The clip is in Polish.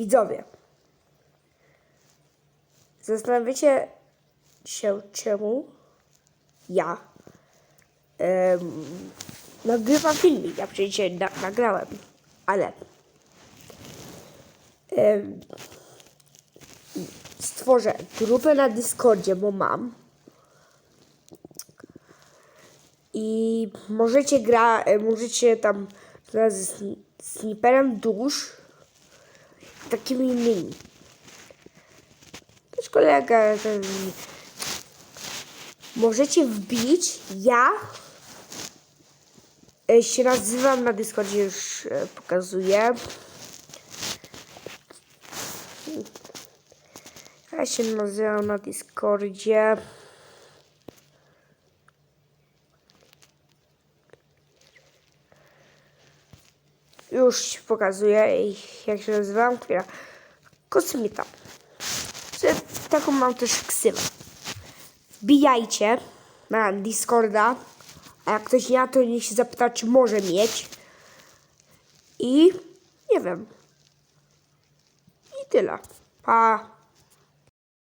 Widzowie. Zastanawiacie się, czemu ja em, nagrywam filmik. Ja przecież na, nagrałem, ale em, stworzę grupę na Discordzie, bo mam. I możecie gra, możecie tam z sni- sniperem dusz takimi innymi. Też kolega możecie wbić, ja e, się nazywam na Discordzie już e, pokazuję. Ja się nazywam na Discordzie. Już pokazuję, jak się nazywam. Chwila. Kosmita. Taką mam też ksywę. Wbijajcie na Discorda. A jak ktoś nie to niech się zapyta, czy może mieć. I nie wiem. I tyle. Pa.